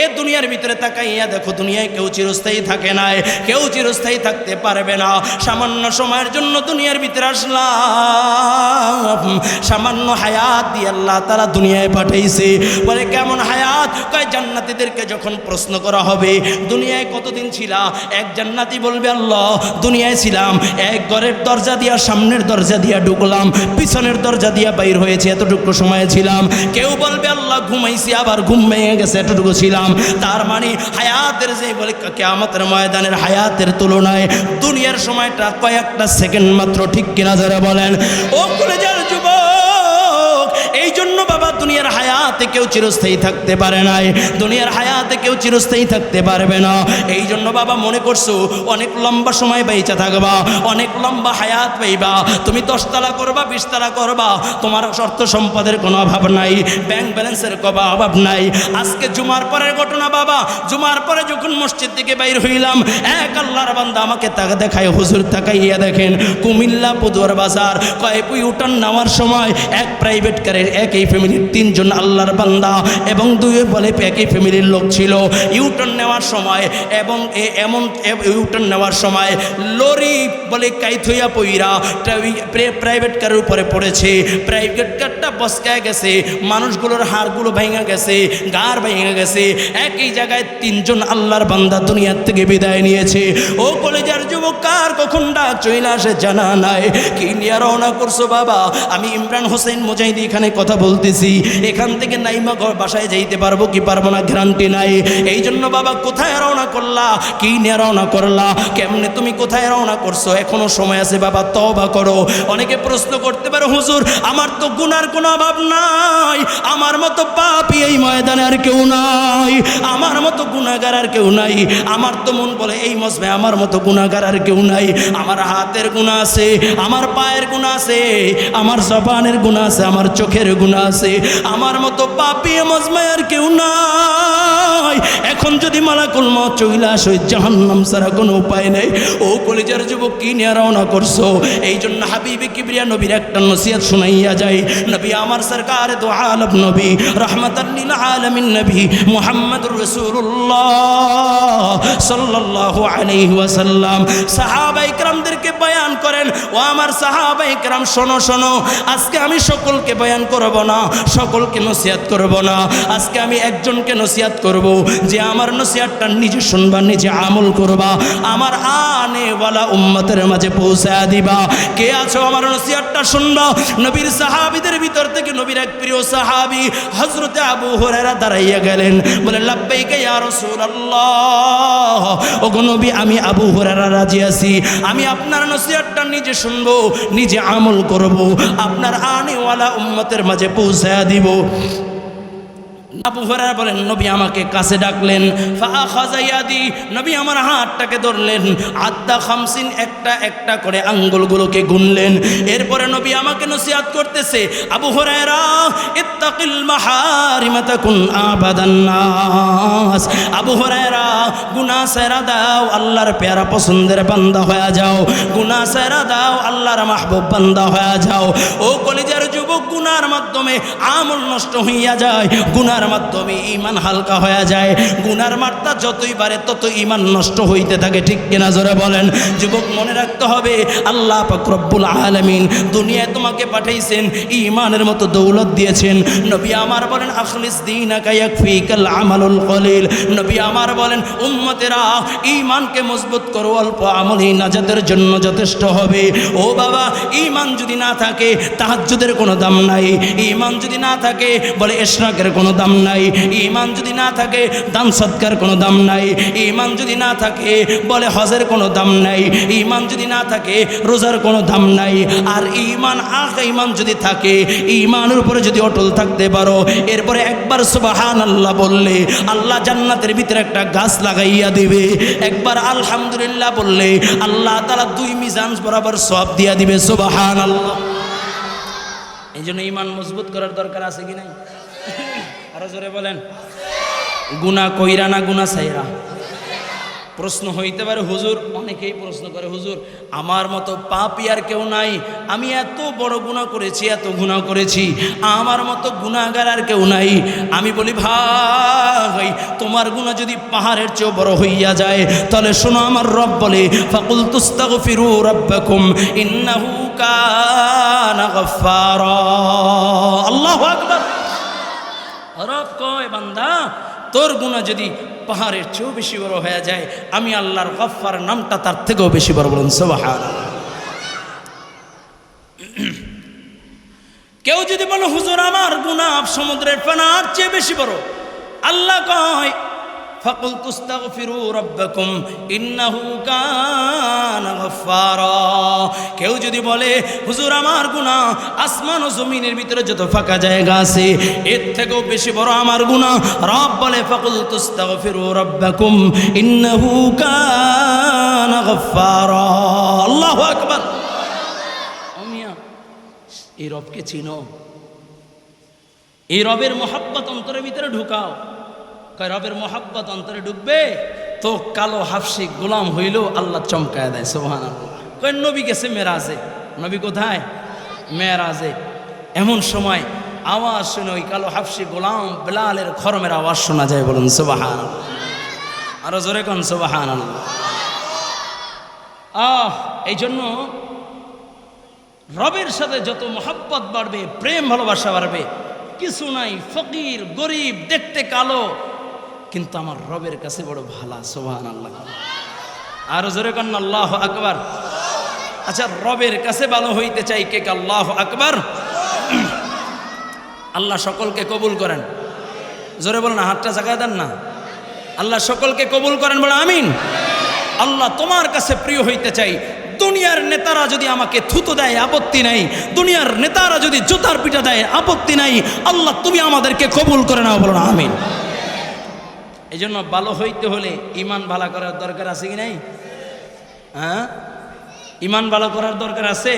এ দুনিয়ার ভিতরে তাকাইয়া দেখো, দুনিয়ায় কেউ চিরস্থায়ী থাকে না কেউ চিরস্থায়ী থাকতে পারবে না। সামান্য সময়ের জন্য দুনিয়ার ভিতরে আসলাম। সামান্য হায়াত দিয়ে আল্লাহ তারা দুনিয়ায় পাঠাইছে। বলে, কেমন হায়াত? কয়, জান্নাতিদেরকে যখন প্রশ্ন করা হবে, দুনিয়ায় কতদিন ছিলা? এক জান্নাতি বলবে, আল্লাহ, দুনিয়ায় ছিলাম। এক ঘরের দরজা দিয়া, সামনের দরজা দিয়া ঢুকলাম। পিছনের দরজা দিয়া বাইর হয়েছে, এতটুকু সময় ছিলাম। কেউ বলবে, আল্লাহ, ঘুমাইছি, আবার ঘুম ভেঙে গেছে, এতটুকু ছিলাম। তার মানে হায়াতের যে বলে কেয়ামতের ময়দানের হায়াতের তুলনায় দুনিয়ার সময়টা কয়েকটা সেকেন্ড মাত্র ঠিক কিনা যারা বলেন। ও কলেজের বাবা দুনিয়ার হায়াতে কেউ চিরস্থায়ী থাকতে পারে নাই। দুনিয়ার হায়াতে কেউ চিরস্থায়ী থাকতে পারবে না। এই জন্য বাবা মনে করছ, অনেক লম্বা সময় বাইচা থাকবা, অনেক লম্বা হায়াত পাইবা। তুমি দশতলা করবা, বিশতলা করবা। তোমার অর্থ সম্পদের কোনো অভাব নাই ব্যাংক ব্যালেন্সের কোনো অভাব নাই। আজকে জুমার পরের ঘটনা বাবা, জুমার পরে যখন মসজিদ থেকে বাইর হইলাম, এক আল্লাহর বান্দা আমাকে তাকে দেখায়, হুজুর, তাকাইয়া দেখেন, কুমিল্লা পদুয়ার বাজার, কয় পুই উঠান নেওয়ার সময়, এক প্রাইভেট কারের একই ফ্যামিলির তিনজন আল্লাহর বান্দা এবং দুই বলে একই ফ্যামিলির লোক ছিল। ইউটার্ন নেওয়ার সময় এবং এমন ইউটার্ন নেওয়ার সময় লরি বলে কাইথইয়া পইরা প্রাইভেট কারের উপরে পড়েছে। প্রাইভেট কারটা বসকায় গেছে, মানুষগুলোর হাড়গুলো ভেঙে গেছে গার ভেঙে গেছে। একই জায়গায় তিনজন আল্লাহর বান্দা দুনিয়ার থেকে বিদায় নিয়েছে। ও কলেজার যুবক কার কখন ডাক চইলা আসে জানা নাই। কি নিয়ে রওনা করছ বাবা? আমি ইমরান হোসেন মুজাহিদি এখানে কথা বলতেছি। এখান থেকে নাইমা ঘর বাসায় যাইতে পারব কি পারব না গ্যারান্টি নাই। এই জন্য বাবা কোথায় রওনা করলা? কি নিয়ে রওনা করলা? কেমনে তুমি কোথায় রওনা করছ? এখনও সময় আছে বাবা তবা করো। অনেকে প্রশ্ন করতে পারো, হুজুর, আমার তো গুনার কোনো অভাব নাই। আমার মতো পাপি এই ময়দানে আর কেউ নাই। আমার মতো গুণাগার আর কেউ নাই। আমার তো মন বলে, এই মজমে আমার মতো গুণাগার আর কেউ নাই। আমার হাতের গুণা আছে, আমার পায়ের গুণা আছে, আমার জবানের গুণা আছে, আমার চোখের গুণা আছে। আমার মতো পাপি এ মজমায় আর কেউ নাই। এখন যদি মালাকুল মত চইলা আসো জাহান্নাম ছাড়া কোনো উপায় নেই। ও কলেজের যুবক, কি নিয়ে রওনা করছ? এই জন্য হাবিবে কিবরিয়া নবীর একটা নসিহত শুনাইয়া যায় নবী, আমার সরকার তো আলম নবী রহমতাল্লিল আলমিন নবী, মুহাম্মদুর রসুল্লাহ সাল্লাল্লাহু আলাইহি ওয়াসাল্লাম। সাহাবা ইকরামদেরকে বয়ান করেন, ও আমার সাহাবা ইকরাম শোনো শোনো, আজকে আমি সকলকে বয়ান করব না। সকলকে নসিহাত করব না। আজকে আমি একজনকে নসিহাত করব যে আমার নসিহাতটা নিজে শুনবা, নিজে আমল করবা। আমার আনেওয়ালা উম্মতের মাঝে পৌঁছায় দিবা। কে আছো আমার নসিহাতটা শুনবা? নবীর সাহাবীদের ভিতর থেকে নবীর এক প্রিয় সাহাবী হযরতে আবু হুরায়রা দাঁড়াইয়া গেলেন। বলে, লাব্বাইকা ইয়া রাসূলুল্লাহ। ওগো নবী, আমি আবু হুরায়রা রাজি আছি। আমি আপনার নসিহতটা নিজে শুনব, নিজে আমল করব। আপনার আনেওয়ালা উম্মতের মাঝে পৌঁছায়া দিব। আবু হুরায়রা বলেন, নবী আমাকে কাছে ডাকলেন নবী আমার হাতটাকে ধরলেন, আদ্দা খামসিন একটা একটা করে আঙ্গুলগুলোকে গুনলেন। এরপরে নবী আমাকে নসিহত করতেছে, আবু আবু হুরায়রা সেরা দাও, আল্লাহর পেয়ারা পছন্দের বান্দা হয়ে যাও। গুনাহ সেরা দাও, আল্লাহর মাহবুব বান্দা হয়ে যাও। ও কলিজার গুনার মাধ্যমে আমল নষ্ট হইয়া যায়, গুনার মাধ্যমে ইমান হালকা হয়ে যায়। গুনার মাত্রা যতই বাড়ে তত ইমান নষ্ট হইতে থাকে, ঠিক কিনা জোরে বলেন? যুবক, মনে রাখতে হবে, আল্লাহ পাক রব্বুল আলামিন দুনিয়ায় তোমাকে পাঠাইছেন ইমানের মতো দৌলত দিয়েছেন। নবী আমার বলেন, আখলিস ইয়াকফিকাল আমালুল কলিল। নবী আমার বলেন, উম্মতেরা ইমানকে মজবুত করো, অল্প আমলই নাজাতের জন্য যথেষ্ট হবে। ও বাবা ইমান যদি না থাকে, তাহাজ্জুদের কোনো দাম নাই। ইমান যদি না থাকে, বলে এশরাকের কোনো দাম নাই। ইমান যদি না থাকে, দান সৎকার কোনো দাম নাই। ইমান যদি না থাকে, বলে হজের কোনো দাম নাই। ইমান যদি না থাকে, রোজার কোনো দাম নাই। আর ইমান আখ ইমান যদি থাকে ইমানের উপরে যদি অটল থাকতে পারো, এরপরে একবার সুবাহান আল্লাহ বললে, আল্লাহ জান্নাতের ভিতরে একটা গাছ লাগাইয়া দিবে। একবার আলহামদুলিল্লাহ বললে, আল্লাহ তালা দুই মিজান বরাবর সব দিয়া দিবে সুবাহান আল্লাহ এই জন্য ইমান মজবুত করার দরকার আছে কি নাই? আরও জোরে বলেন। গুনা কইরা না গুনা সাইরা প্রশ্ন হইতে পারে, হুজুর, অনেকেই প্রশ্ন করে, হুজুর, আমার মতো পাপি আর কেউ নাই, আমি এত বড় গুণা করেছি, এত গুণা করেছি, আমার মতো গুণাগার আর কেউ নাই। আমি বলি, ভাই, তোমার গুণা যদি পাহাড়ের চেয়েও বড় হইয়া যায়, তাহলে শোনো, আমার রব বলে ফাকুল তুস্তাগফিরু রাব্বাকুম, ইন্নাহু কানা আল্লাহু আকবার। রব কয়, বান্দা, তোর গুণা যদি পাহাড়ের চেয়েও বেশি বড় হয়ে যায়, আমি আল্লাহর গফফার নামটা তার থেকেও বেশি বড় বলুন সোবাহান কেউ যদি বলো, হুজুর, আমার গুণা সমুদ্রের পানার চেয়ে বেশি বড়। আল্লাহ কয় ফাকুল তুস্তাগফিরু রাব্বাকুম ইন্নাহু কানা কেউ যদি বলে, হুজুর, আমার গুনাহ আসমান ও জমিনের ভিতরে যত ফাঁকা জায়গা আছে, এর থেকেও বেশি বড় আমার গুনাহ। রব বলে ফাকুল তুস্তাগফিরু রাব্বাকুম ইন্নাহু কানা গফফারা। আল্লাহু আকবার। এই রবকে চিনো। এই রবের মোহাব্বত অন্তরের ভিতরে ঢুকাও। কয়, রবের মোহাব্বত অন্তরে ঢুকবে তো কালো হাফসি গোলাম হইলেও আল্লাহ চমকায় দেয় সোহান কয়, নবী গেছে মেরাজে। নবী কোথায়? মেরাজে। এমন সময় আওয়াজ শুনে ওই কালো হাফসি গোলাম বেলালের খরমের আওয়াজ শোনা যায়, বলুন সোবাহান আরও জোরে কন সোবাহান আহ এই জন্য রবের সাথে যত মহাব্বত বাড়বে, প্রেম ভালোবাসা বাড়বে, কিছু নাই, ফকির, গরিব, দেখতে কালো কিন্তু আমার রবের কাছে বড় ভালা সোহান আল্লাহ আরও জোরে কন আল্লাহ আকবার। আচ্ছা রবের কাছে ভালো হইতে চাই কে আল্লাহ আকবার। আল্লাহ সকলকে কবুল করেন। জোরে বলেন, হাতটা জাগায় দেন না। আল্লাহ সকলকে কবুল করেন, বলে আমিন। আল্লাহ তোমার কাছে প্রিয় হইতে চাই। দুনিয়ার নেতারা যদি আমাকে থুতো দেয়, আপত্তি নাই। দুনিয়ার নেতারা যদি জুতার পিঠা দেয়, আপত্তি নাই। আল্লাহ তুমি আমাদেরকে কবুল করে নাও বলো না আমিন। এই জন্য ভালো হইতে হলে ইমান ভালো করার দরকার আছে কি নাই? হ্যাঁ? ইমান ভালো করার দরকার আছে?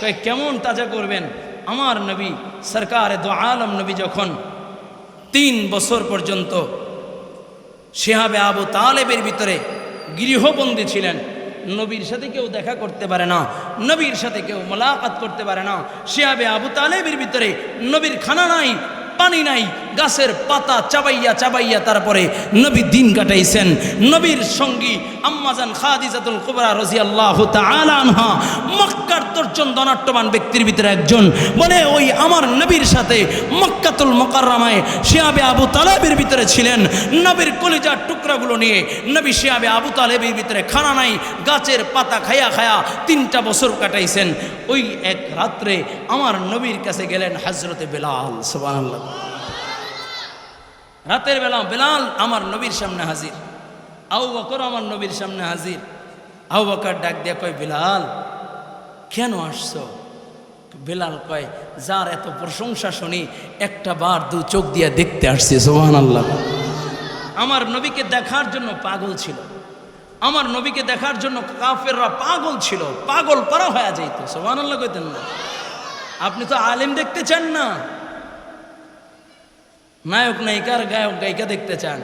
কয়, কেমন তাজা করবেন? আমার নবী, সরকার দো আলম নবী যখন তিন বছর পর্যন্ত শেহাবে আবু তালেবের ভিতরে গৃহবন্দী ছিলেন, নবীর সাথে কেউ দেখা করতে পারে না, নবীর সাথে কেউ মোলাকাত করতে পারে না শেহাবে আবু তালেবের ভিতরে নবীর খানা নাই পানি নাই, গাছের পাতা চাবাইয়া চাবাইয়া তারপরে নবী দিন কাটাইছেন। নবীর সঙ্গী আম্মাজান খাদিজাতুল কুবরা রাদিয়াল্লাহু তাআলা আনহা মক্কার দশজন ধনাট্যবান ব্যক্তির ভিতরে একজন বলে, ওই আমার নবীর সাথে মক্কাতুল মুকাররমায় শিয়াবে আবু তালেবের ভিতরে ছিলেন। নবীর কলিজার টুকরাগুলো নিয়ে নবী শিয়াবে আবু তালেবের ভিতরে খানা নাই, গাছের পাতা খায়া খায়া তিনটা বছর কাটাইছেন। ওই এক রাত্রে আমার নবীর কাছে গেলেন হজরতে বেলাল, সুবহানাল্লাহ। রাতের বেলা বেলাল আমার নবীর সামনে হাজির। আউ বকর আমার নবীর সামনে হাজির। আউ বকর ডাক দিয়ে কয়, বেলাল, কেন আসছো? বেলাল কয়, যার এত প্রশংসা শুনি, একটা বার দু চোখ দিয়ে দেখতে আসছে সোহান আল্লাহ আমার নবীকে দেখার জন্য পাগল ছিল। আমার নবীকে দেখার জন্য কাফেররা পাগল ছিল। পাগল করা হয়ে যাইতো সোহান আল্লাহ কইতেন না। আপনি তো আলেম দেখতে চান না। নায়ক, নায়িকার, গায়ক, গায়িকা দেখতে চান।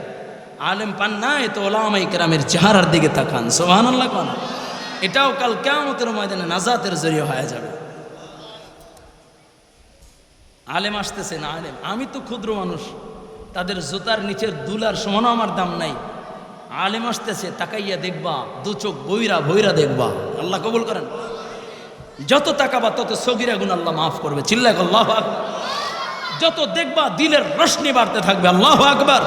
আলেম পান না, এ তো ওলামাই কেরামের চেহারার দিকে তাকান। সোহান আল্লাহ কন। এটাও কাল কেমতের ময়দানে নাজাতের জরিয়ে হয়ে যাবে। আলেম আসতেছে না আলেম? আমি তো ক্ষুদ্র মানুষ। তাদের জুতার নিচের দুলার সমানও আমার দাম নাই। আলেম আসতেছে, তাকাইয়া দেখবা, দু চোখ বইরা বইরা দেখবা। আল্লাহ কবুল করেন। যত তাকাবা, তত সগিরা গুণ আল্লাহ মাফ করবে। চিল্লাক আল্লাহ। যত দেখবা দিলের রশ্মি বাড়তে থাকবে, আল্লাহ আকবার।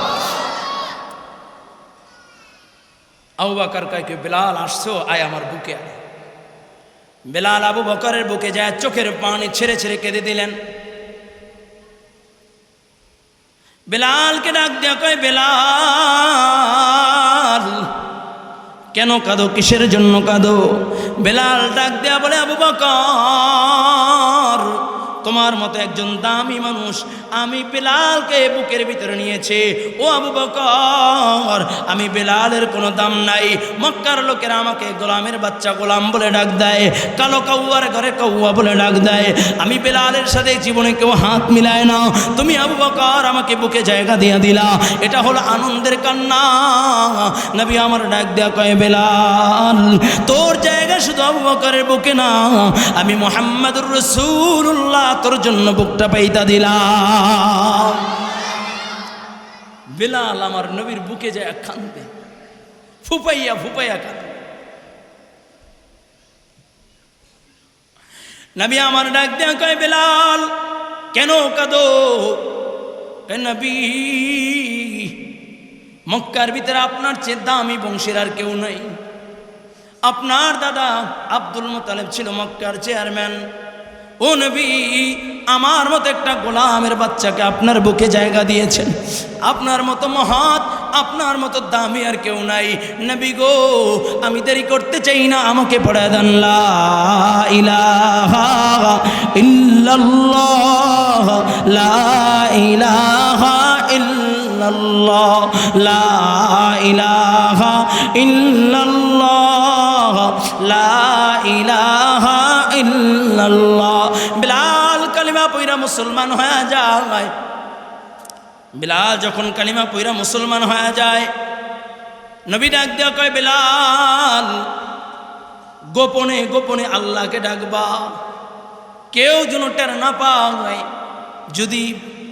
আবু বাকার কয়েকে বেলাল আসছো? আয় আমার বুকে আয় বেলাল আবু বকরের বুকে যায়, চোখের পানি ছেড়ে ছেড়ে কেঁদে দিলেন। বেলালকে ডাক দেয়া কয়, বেলাল, কেন কাঁদো? কিসের জন্য কাঁদো? বেলাল ডাক দেয়া বলে, আবু বকর তোমার মতো একজন দামি মানুষ আমি বেলালকে বুকের ভিতরে নিয়েছে। ও আবু বকর, আমি বেলালের কোনো দাম নাই। মক্কার লোকেরা আমাকে গোলামের বাচ্চা গোলাম বলে ডাক দেয়, কালো কাউয়ার ঘরে কাউয়া বলে ডাক দেয়। আমি বেলালের সাথে জীবনে কেউ হাত মিলায় না। তুমি আবু বকর, আমাকে বুকে জায়গা দিয়ে দিলা। এটা হলো আনন্দের কান্না। নবী আমার ডাক দেয়া কয়, বেলাল, তোর জায়গা শুধু আবু বকরের বুকে না। আমি মোহাম্মদুর রসুল্লাহ তোর জন্য বুকটা পাইতা দিলাম। বেলাল আমার নবীর বুকে যায় কান্দে ফুপাইয়া ফুপাইয়া কান্দে নবী আমার ডাক দেয়া কয়, বেলাল, কেন কাঁদো? নবী, মক্কার ভিতরে আপনার চেয়ে দামি বংশের আর কেউ নাই। আপনার দাদা আব্দুল মোতালেব ছিল মক্কার চেয়ারম্যান। ও নবী, আমার মতো একটা গোলামের বাচ্চাকে আপনার বুকে জায়গা দিয়েছেন। আপনার মতো মহৎ, আপনার মতো দামি আর কেউ নাই। নবী গো, আমি দেরি করতে চাই না, আমাকে পড়ে দেন, লা ইলাহা ইল্লাল্লাহ, লা পইরা মুসলমান হয়ে যায়। বিলাল যখন কালিমা পইরা মুসলমান হয়ে যায়, নবী ডাক দেওয়া কয়, বিলাল, গোপনে গোপনে আল্লাহকে ডাকবা। কেউ যেন টের না পায়, যদি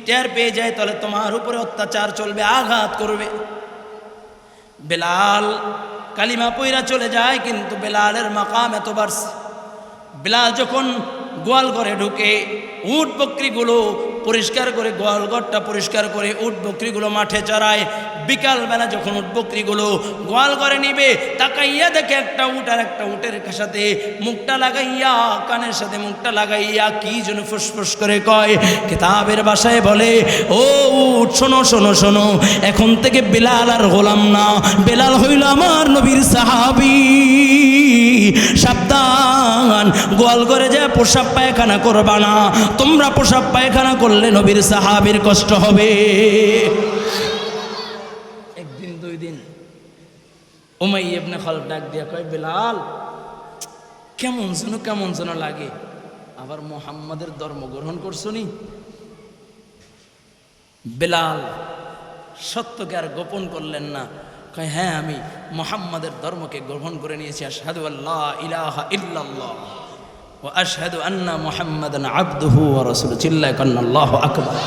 টের পেয়ে যায়, তাহলে তোমার উপরে অত্যাচার চলবে, আঘাত করবে। বেলাল কালিমা পইরা চলে যায়, কিন্তু বেলালের মাকাম এত বাড়ছে। বেলাল যখন গোয়াল ঘরে ঢুকে উট বকরিগুলো পরিষ্কার করে গোয়াল ঘরটা পরিষ্কার করে উট বকরিগুলো মাঠে চড়ায়। বিকালবেলা যখন উট বকরিগুলো গোয়াল ঘরে নিবে, তাকাইয়া দেখে একটা উট আর একটা উটের সাথে মুখটা লাগাইয়া, কানের সাথে মুখটা লাগাইয়া কি যেন ফুসফুস করে কয়। কিতাবের বাসায় বলে, ও উট, শোনো শোনো শোনো, এখন থেকে বেলাল আর হলাম না। বেলাল হইল আমার নবীর সাহাবি। সাবধান গোয়াল করে যায় পোশাক পায়খানা করবা না। তোমরা পোশাক পায়খানা করলে নবীর সাহাবির কষ্ট হবে। একদিন, দুই দিন। উমাই এবনে খল ডাক দিয়া কয়, বেলাল, কেমন যেন কেমন যেন লাগে। আবার মোহাম্মদের ধর্ম গ্রহণ করছ নি? বেলাল সত্যকে আর গোপন করলেন না। কয় হ্যাঁ আমি মোহাম্মদের ধর্মকে গ্রহণ করে নিয়েছি। আশহাদু আল্লাহ ইলাহা ইল্লাল্লাহ। ও আশহাদু আন্না মুহাম্মাদান আবদুহু ওয়া রাসূলুহু, চিল্লায় কান্না, আল্লাহু আকবার।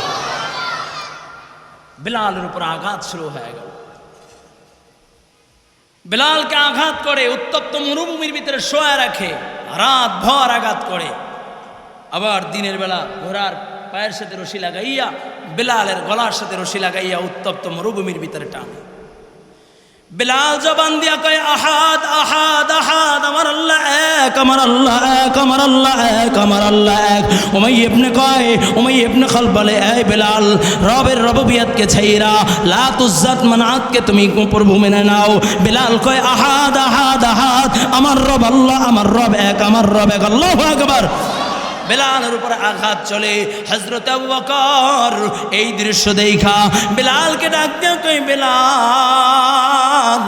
বেলালের উপর আঘাত শুরু হয়ে গেল। বেলালকে আঘাত করে উত্তপ্ত মরুভূমির ভিতরে শোয়া রাখে, রাত ভর আঘাত করে। আবার দিনের বেলা ঘোড়ার পায়ের সাথে রশি লাগাইয়া, বেলালের গলার সাথে রশি লাগাইয়া উত্তপ্ত মরুভূমির ভিতরে টানে। বিলাল জবান দিয়া কয়, আহাদ আহাদ আহাদ। আমার আল্লাহ এক আমার আল্লাহ এক আমার আল্লাহ। এক ওমাই ইবনে কয় ওমাই ইবনে খাল বলে এ বেলাল, রবের রববিয়াতকে ছাইরা, লা তুজ্জাত মানাতকে তুমি প্রভু মেনে নাও। বেলাল কয়, আহাদ আহাদ আহাদ, আমার রব আল্লাহ, আমার রব এক, আমার রব এক, আল্লাহ আকবার। বেলালের উপর আঘাত চলে। হজরত এই দৃশ্য দেখা। বেলালকে ডাক দিয়ে তুই বেলাল,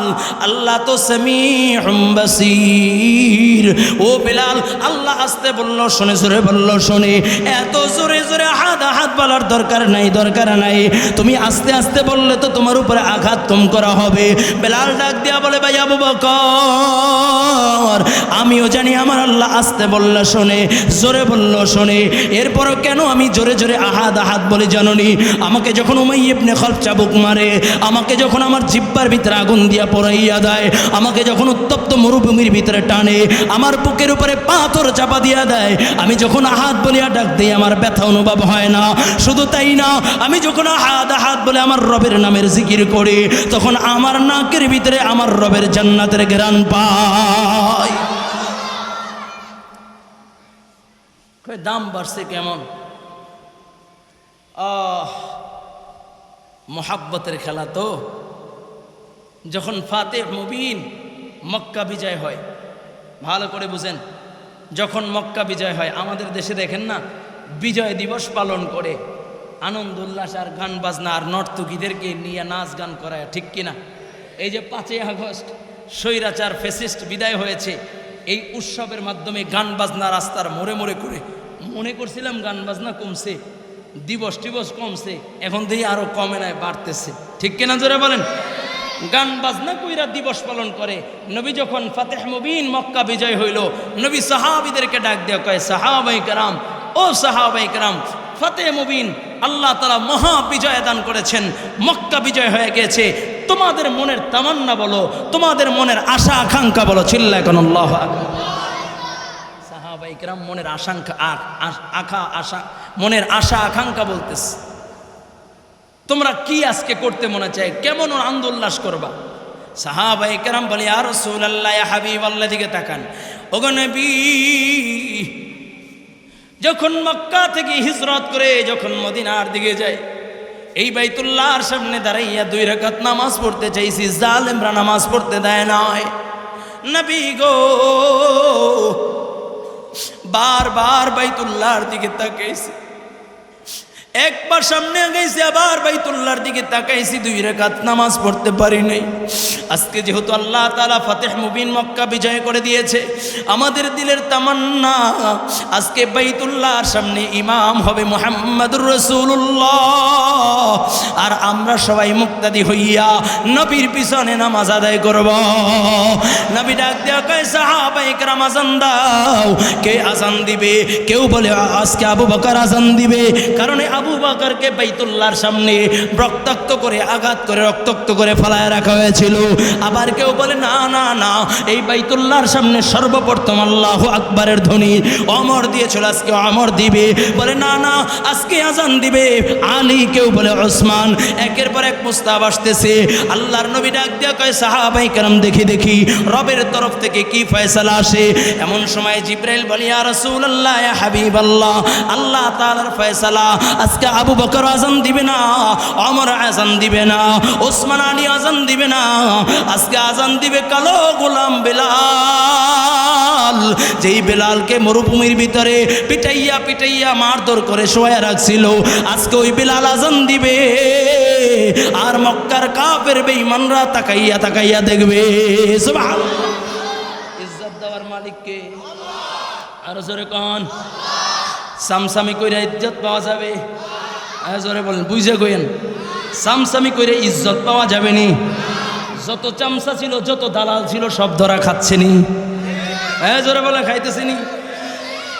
আল্লাহ তো সামিউম বাসির। ও বেলাল, আল্লাহ আসতে বলল, শুনে, জোরে বলল, শুনে। এত জোরে জোরে হাত হাত বলার দরকার নাই দরকার নাই। তুমি আস্তে আস্তে বললে তো তোমার উপরে আঘাত কম করা হবে। বেলাল ডাক দিয়া বলে, ভাই আবু বকর, আমিও জানি আমার আল্লাহ আসতে বললে, শোনে। জোরে বলল শোনে। এরপরও কেন আমি জোরে জোরে আহাদ আহাদ বলে জাননি? আমাকে যখন উমাই ইবনে খলফ চাবুক মারে, আমাকে যখন আমার জিব্বার ভিতরে আগুন দিয়া পড়াইয়া দেয়, আমাকে যখন উত্তপ্ত মরুভূমির ভিতরে টানে, আমার বুকের উপরে পাথর চাপা দিয়া দেয়, আমি যখন আহাত বলিয়া ডাক দিই, আমার ব্যথা অনুভব হয় না। শুধু তাই না, আমি যখন আহাদ আহাদ বলে আমার রবের নামের জিকির করি, তখন আমার নাকের ভিতরে আমার রবের জান্নাতের গ্রান পাই দাম বাড়ছে কেমন? আহ, মোহাব্বতের খেলা তো। যখন ফাতে মুবিন মক্কা বিজয় হয়, ভালো করে বুঝেন, যখন মক্কা বিজয় হয়, আমাদের দেশে দেখেন না, বিজয় দিবস পালন করে, আনন্দ, উল্লাস আর গান বাজনা আর নর্তকীদেরকে নিয়ে নাচ গান করায়, ঠিক কিনা এই যে পাঁচই আগস্ট, স্বৈরাচার ফেসিস্ট বিদায় হয়েছে, এই উৎসবের মাধ্যমে গান বাজনা রাস্তার মোড়ে মোড়ে করে মনে করছিলাম গান বাজনা কমছে, দিবস টিবস কমছে, এখন দেখি আরও কমে নাই, বাড়তেছে। ঠিক কিনা জোরে বলেন? গান বাজনা কইরা দিবস পালন করে। নবী যখন ফাতেহ মুবিন মক্কা বিজয় হইল, নবী সাহাবিদেরকে ডাক দেওয়া কয়, সাহাবাই কারাম, ও সাহাবাই কারাম, ফাতেহ মুবিন আল্লাহ তালা মহা বিজয় দান করেছেন, মক্কা বিজয় হয়ে গেছে। তোমাদের মনের তামান্না বলো, তোমাদের মনের আশা আকাঙ্ক্ষা বলো। চিল্লা এখন আল্লাহ আকবার। সাহাবাই কেরাম মনের আশঙ্কা আখা আশা মনের আশা আকাঙ্ক্ষা বলতেছে। তোমরা কি আজকে করতে মনে চায়? কেমন আন্দোল্লাস করবা? সাহাবাই কেরাম বলে আর রসুল্লাহ হাবিব আল্লাহ দিকে তাকান। নবী, যখন মক্কা থেকে হিজরত করে যখন মদিনার দিকে যায়, এই বাইতুল্লাহর সামনে দাঁড়াইয়া দুই রাকাত নামাজ পড়তে চাইছি, জালেমরা নামাজ পড়তে দেয় নয় নবী গো বারবার বাইতুল্লাহর দিকে তাকাইছি। একবার সামনে গেছি, আবার বাইতুল্লাহর দিকে তাকাইছি, দুই রেখাত নামাজ পড়তে পারি নাই। আজকে যেহেতু আল্লাহ তালা ফাতেহ মুবিন মক্কা বিজয় করে দিয়েছে, আমাদের দিলের তামান্না, আজকে বাইতুল্লাহর সামনে ইমাম হবে মোহাম্মদুর রসুল্লাহ আর আমরা সবাই মুক্তাদি হইয়া নবীর পিছনে নামাজ আদায় করব। নবী ডাক দেওয়া কয় সাহাবাই কেরাম আজান দাও। কে আজান দিবে? কেউ বলে আজকে আবু বকার আজান দিবে। কারণ এই আবু বকরকে বাইতুল্লাহর সামনে রক্তাক্ত করে আঘাত করে, রক্তাক্ত করে ফেলায় রাখা হয়েছিল। আবার কেউ বলে, না না না, এই বাইতুল্লাহর সামনে সর্বপ্রথম আল্লাহ আকবরের ধ্বনি অমর দিয়েছিল, আজকে অমর দিবে। বলে, না না, আজকে আজান দিবে। আলী কেউ বলে, ওসমান, একের পর এক মুস্তাব আসতেছে। আল্লাহর নবী ডাক দেওয়া কয়, সাহাবাই কেরাম, দেখি দেখি, রবের তরফ থেকে কি ফয়সালা আসে? এমন সময় জিব্রাইল বলি আর রসুল আল্লাহ হাবিব আল্লাহ আল্লাহ তালার ফয়সালা আজকে আবু বকর আজান দিবে না অমর আজান দিবে না, ওসমান আলী আজান দিবে না, আজকে আজান দিবে কালো গোলাম বেলাল। যেই বেলালকে মরুভূমির ভিতরে পিটাইয়া পিটাইয়া মারধর করে শোয়া রাখছিল, আজকে ওই বেলাল আজান দিবে। আর মক্কার কাপের বেঈমানরা তাকাইয়া তাকাইয়া দেখবে, সুবহানাল্লাহ। ইজ্জত দেওয়ার মালিককে আরও জোরে কন। সামসামি কইরা ইজ্জত পাওয়া যাবে? জোরে বলেন, বুঝে কইেন সামসামি কইরা ইজ্জত পাওয়া যাবে নি? যত চামচা ছিল, যত দালাল ছিল, সব ধরা খাচ্ছে নি। হ্যাঁ জোরে বলে খাইতেছি নি?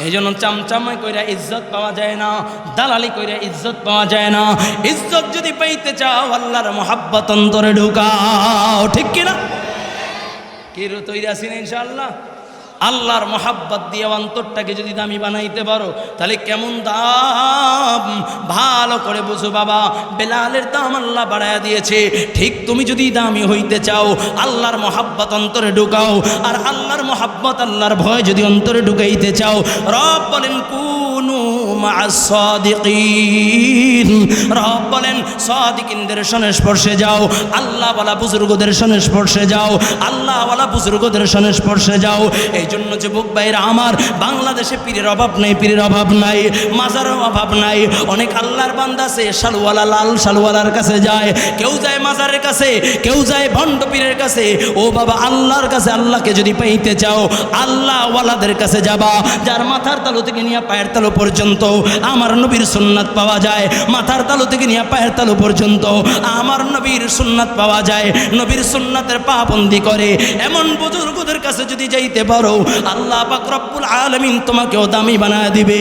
এই জন্য চামচামাই কইরা ইজ্জত পাওয়া যায় না, দালালি কইরা ইজ্জত পাওয়া যায় না। ইজ্জত যদি পাইতে চাও, আল্লাহর মোহাব্বত অন্তরে ঢুকাও, ঠিক কিনা? কি তৈরি আছেন ইনশাআল্লাহ? আল্লাহর মোহাব্বত দিয়ে অন্তরটাকে যদি দামি বানাইতে পারো, তাহলে কেমন দাম? ভালো করে বুঝো বাবা, বেলালের দাম আল্লাহ বাড়ায়া দিয়েছে। ঠিক তুমি যদি দামি হইতে চাও, আল্লাহর মহাব্বত অন্তরে ঢুকাও, আর আল্লাহর মহাব্বত, আল্লাহর ভয় যদি অন্তরে ঢুকাইতে চাও, রব বলেন মাসাদিকিন রব বলেন, সাদিকিনদের সংস্পর্শে যাও আল্লাহ বলা বুজুর্গদের সংস্পর্শে যাও আল্লাহ বলা বুজুর্গদের সংস্পর্শে যাও। এই জন্য যুবক ভাইরা আমার বাংলাদেশে পীরের অভাব নাই, পীরের অভাব নাই, মাজারের অভাব নাই। অনেক আল্লাহর বান্দা আছে, শালওয়ালা লাল শালওয়ালার কাছে যায়, কেউ যায় মাজারের কাছে, কেউ যায় ভণ্ড পীরের কাছে। ও বাবা, আল্লাহর কাছে আল্লাহকে যদি পাইতে চাও আল্লাহ ওয়ালাদের কাছে যাবা, যার মাথার তালু থেকে নিয়ে পায়ের তালু পর্যন্ত আমার নবীর সুন্নাত পাওয়া যায়, মাথার তালু থেকে নিয়ে পায়ের তালু পর্যন্ত আমার নবীর সুন্নাত পাওয়া যায়, নবীর সুন্নাতের পাবন্দি করে। এমন বুজুর্গদের কাছে যদি যাইতে পারো, আল্লাহ পাক আলমিন আলামিন তোমাকেও দামি বানা দিবে।